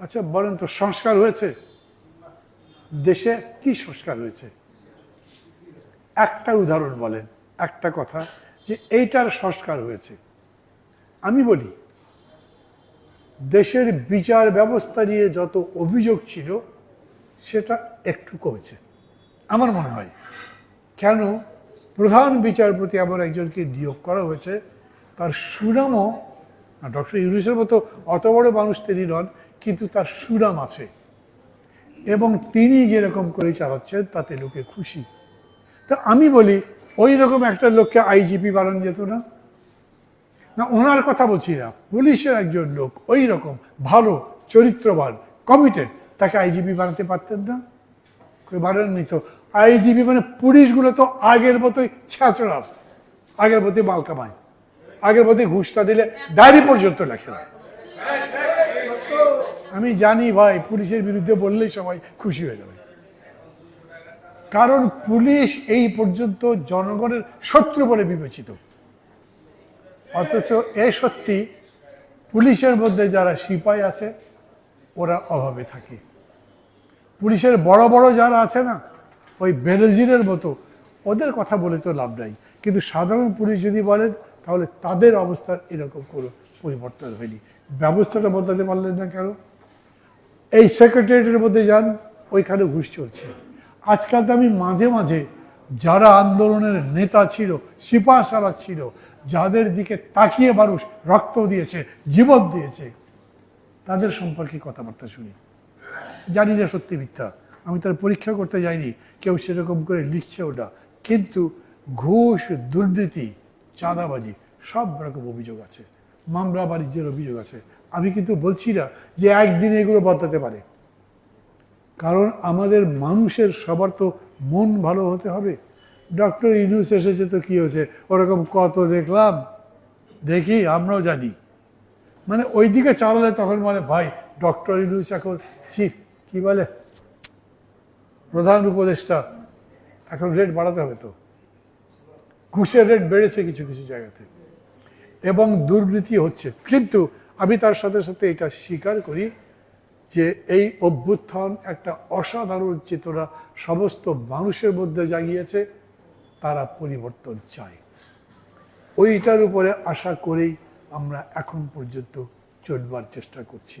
আচ্ছা বলেন তো, সংস্কার হয়েছে? দেশে কি সংস্কার হয়েছে? একটা উদাহরণ বলেন, একটা কথা যে এইটার সংস্কার হয়েছে। আমি বলি, দেশের বিচার ব্যবস্থা নিয়ে যত অভিযোগ ছিল, সেটা একটু কমেছে। আমার মনে হয়, কেন প্রধান বিচারপতি এমন একজনকে নিয়োগ করা হয়েছে, তার সুনামও ডক্টর ইউনুসের মতো অত বড় মানুষ তিনি নন কিন্তু তার সুনাম আছে। এবং তিনি যেরকম করে চালাচ্ছেন, তাতে লোকে খুশি। তা আমি বলি ওই রকম একটা লোককে আইজিপি বানানো যেত না? না, ওনার কথা বলছি না। পুলিশের একজন লোক ওই রকম ভালো, চরিত্রবান কমিটেড তাকে আইজিপি বানাতে পারতেন না? কেউ বানাননি তো। আইজিপি মানে পুলিশগুলো তো আগের মতোই ছ্যাঁচড়া আছে আগের মতোই মাল কামায়। আগের মতোই ঘুষটা দিলে ডায়েরি পর্যন্ত লেখে না। আমি জানি ভাই, পুলিশের বিরুদ্ধে বললেই সবাই খুশি হয়ে যাবে। কারণ পুলিশ এই পর্যন্ত জনগণের শত্রু বলে বিবেচিত। অথচ এ সত্যি পুলিশের মধ্যে যারা সিপাই আছে, ওরা অভাবে থাকে। পুলিশের বড় বড় যারা আছে না, ওই বেনজিরের মতো, ওদের কথা বলে তো লাভ নাই। কিন্তু সাধারণ পুলিশ যদি বলেন, তাহলে তাদের অবস্থার এরকম কোনো পরিবর্তন হয়নি। ব্যবস্থাটা বদলাতে পারলেন না কেন? এই সেক্রেটারিয়েটের মধ্যে যান, ওইখানে ঘুষ চলছে। আজকাল তো আমি মাঝে মাঝে যারা আন্দোলনের নেতা ছিল সিপা সারা ছিল, যাদের দিকে তাকিয়ে মানুষ রক্ত দিয়েছে, জীবন দিয়েছে, তাদের সম্পর্কে কথাবার্তা শুনি। জানি না সত্যি মিথ্যা। আমি তার পরীক্ষা করতে যাইনি, কেউ সেরকম করে লিখছে ওটা কিন্তু ঘুষ, দুর্নীতি, চাঁদাবাজি, সব রকম অভিযোগ আছে। মামলা, বাণিজ্যের অভিযোগ আছে। আমি কিন্তু বলছি না যে একদিনে এগুলো বদলাতে পারে। কারণ আমাদের মানুষের সবার তো মন ভালো হতে হবে। ডক্টর ইউনুস এসেছে তো কি হয়েছে? ওরকম কত দেখলাম। দেখি, আমরাও জানি। মানে ওই দিকে চালালে তখন বলে, ভাই, ডক্টর ইউনুস এখন চিফ কি বলে? প্রধান উপদেষ্টা। এখন রেট বাড়াতে হবে তো। ঘুষের রেট বেড়েছে কিছু কিছু জায়গাতে। এবং দুর্নীতি হচ্ছে। কিন্তু আমি তার সাথে সাথে এটা স্বীকার করি যে এই অভ্যুত্থান একটা অসাধারণ চেতনা সমস্ত মানুষের মধ্যে জাগিয়েছে, তারা পরিবর্তন চায়। ওইটার উপরে আশা করেই আমরা এখন পর্যন্ত চলবার চেষ্টা করছি।